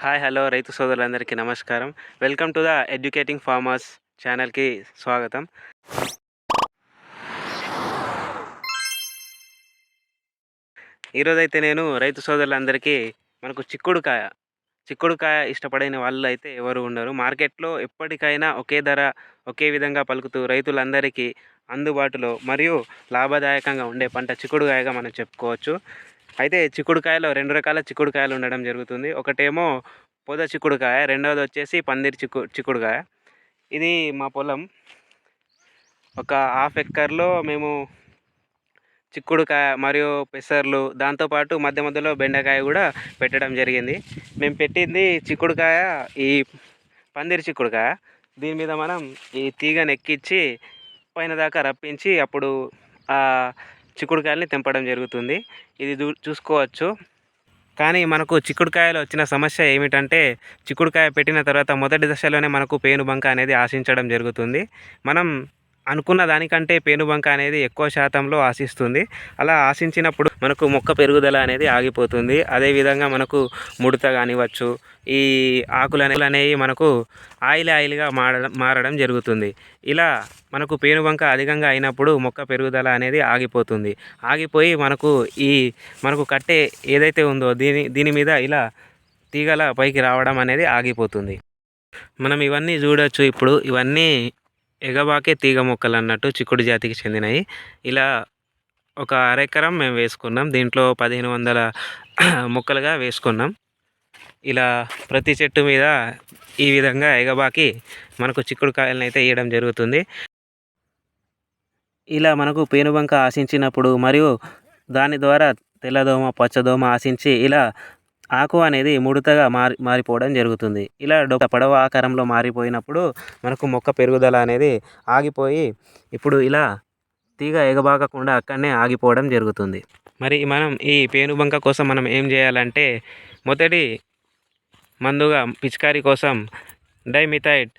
Hi hello రైతు సోదరులందరికీ నమస్కారం. Welcome to the educating farmers ఛానల్కి స్వాగతం. ఈరోజైతే నేను రైతు సోదరులందరికీ మనకు చిక్కుడుకాయ చిక్కుడుకాయ ఇష్టపడిన వాళ్ళు అయితే ఎవరు ఉండరు. మార్కెట్లో ఎప్పటికైనా ఒకే ధర ఒకే విధంగా పలుకుతూ రైతులందరికీ అందుబాటులో మరియు లాభదాయకంగా ఉండే పంట చిక్కుడుకాయగా మనం చెప్పుకోవచ్చు. అయితే చిక్కుడుకాయలో రెండు రకాల చిక్కుడుకాయలు ఉండడం జరుగుతుంది. ఒకటేమో పొద చిక్కుడుకాయ రెండవది వచ్చేసి పందిరి చిక్కు చిక్కుడుకాయ. ఇది మా పొలం. ఒక హాఫ్ ఎక్కర్లో మేము చిక్కుడుకాయ మరియు పెసర్లు దాంతోపాటు మధ్య మధ్యలో బెండకాయ కూడా పెట్టడం జరిగింది. మేము పెట్టింది చిక్కుడుకాయ ఈ పందిరి చిక్కుడుకాయ. దీని మీద మనం ఈ తీగను ఎక్కించి పైన దాకా రప్పించి అప్పుడు ఆ చిక్కుడుకాయల్ని తెంపడం జరుగుతుంది. ఇది చూసుకోవచ్చు. కానీ మనకు చిక్కుడుకాయలో వచ్చిన సమస్య ఏమిటంటే చిక్కుడుకాయ పెట్టిన తర్వాత మొదటి దశలోనే మనకు పేనుబంక అనేది ఆశించడం జరుగుతుంది. మనం అనుకున్న దానికంటే పేనుబంక అనేది ఎక్కువ శాతంలో ఆశిస్తుంది. అలా ఆశించినప్పుడు మనకు మొక్క పెరుగుదల అనేది ఆగిపోతుంది. అదేవిధంగా మనకు ముడత కానివ్వచ్చు ఈ ఆకులు అనేవి మనకు ఆయిల్ ఆయిల్గా మారడం మారడం జరుగుతుంది. ఇలా మనకు పేనుబంక అధికంగా అయినప్పుడు మొక్క పెరుగుదల అనేది ఆగిపోతుంది. ఆగిపోయి మనకు ఈ మనకు కట్టే ఏదైతే ఉందో దీని దీని మీద ఇలా తీగల పైకి రావడం అనేది ఆగిపోతుంది. మనం ఇవన్నీ చూడొచ్చు. ఇప్పుడు ఇవన్నీ ఎగబాకే తీగ మొక్కలు అన్నట్టు చిక్కుడు జాతికి చెందినవి ఇలా ఒక అరెకరం మేము వేసుకున్నాం. దీంట్లో పదిహేను వందల మొక్కలుగా వేసుకున్నాం. ఇలా ప్రతి చెట్టు మీద ఈ విధంగా ఎగబాకి మనకు చిక్కుడు కాయలను అయితే వేయడం జరుగుతుంది. ఇలా మనకు పేనుబంక ఆశించినప్పుడు మరియు దాని ద్వారా తెల్లదోమ పచ్చదోమ ఆశించి ఇలా ఆకు అనేది ముడతగా మారి మారిపోవడం జరుగుతుంది. ఇలా పడవ ఆకారంలో మారిపోయినప్పుడు మనకు మొక్క పెరుగుదల అనేది ఆగిపోయి ఇప్పుడు ఇలా తీగ ఎగబాకకుండా అక్కడనే ఆగిపోవడం జరుగుతుంది. మరి మనం ఈ పేనుబంక కోసం మనం ఏం చేయాలంటే మొదటి మందుగా పిచికారీ కోసం డైమిథైడ్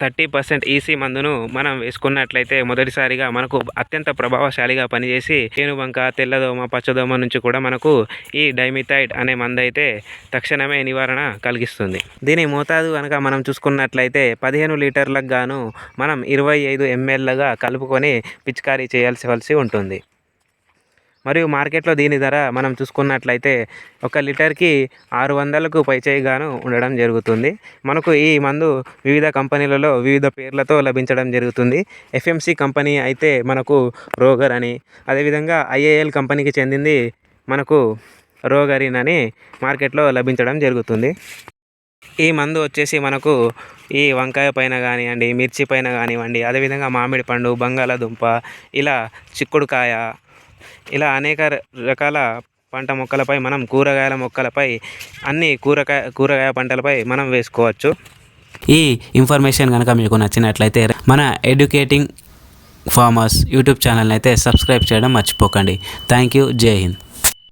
థర్టీ పర్సెంట్ ఈసీ మందును మనం వేసుకున్నట్లయితే మొదటిసారిగా మనకు అత్యంత ప్రభావశాలిగా పనిచేసి పేనుబంక తెల్లదోమ పచ్చదోమ నుంచి కూడా మనకు ఈ డైమిథైడ్ అనే మందు అయితే తక్షణమే నివారణ కలిగిస్తుంది. దీని మోతాదు కనుక మనం చూసుకున్నట్లయితే పదిహేను లీటర్లకు గాను మనం ఇరవై ఐదు ఎంఎల్గా కలుపుకొని పిచికారీ చేయాల్సి ఉంటుంది. మరియు మార్కెట్లో దీని ధర మనం చూసుకున్నట్లయితే ఒక లీటర్కి ఆరు వందలకు పైచేయిగాను ఉండడం జరుగుతుంది. మనకు ఈ మందు వివిధ కంపెనీలలో వివిధ పేర్లతో లభించడం జరుగుతుంది. ఎఫ్ఎంసి కంపెనీ అయితే మనకు రోగర్ అని అదేవిధంగా ఐఏఎల్ కంపెనీకి చెందింది మనకు రోగరిన్ అని మార్కెట్లో లభించడం జరుగుతుంది. ఈ మందు వచ్చేసి మనకు ఈ వంకాయ పైన కానివ్వండి మిర్చి పైన కానివ్వండి అదేవిధంగా మామిడి పండు బంగాళాదుంప ఇలా చిక్కుడుకాయ ఇలా అనేక రకాల పంట మొక్కలపై మనం కూరగాయల మొక్కలపై అన్ని కూరగాయ కూరగాయ పంటలపై మనం వేసుకోవచ్చు. ఈ ఇన్ఫర్మేషన్ కనుక మీకు నచ్చినట్లయితే మన ఎడ్యుకేటింగ్ ఫార్మర్స్ యూట్యూబ్ ఛానల్ని అయితే సబ్స్క్రైబ్ చేయడం మర్చిపోకండి. Thank you. జై హింద్.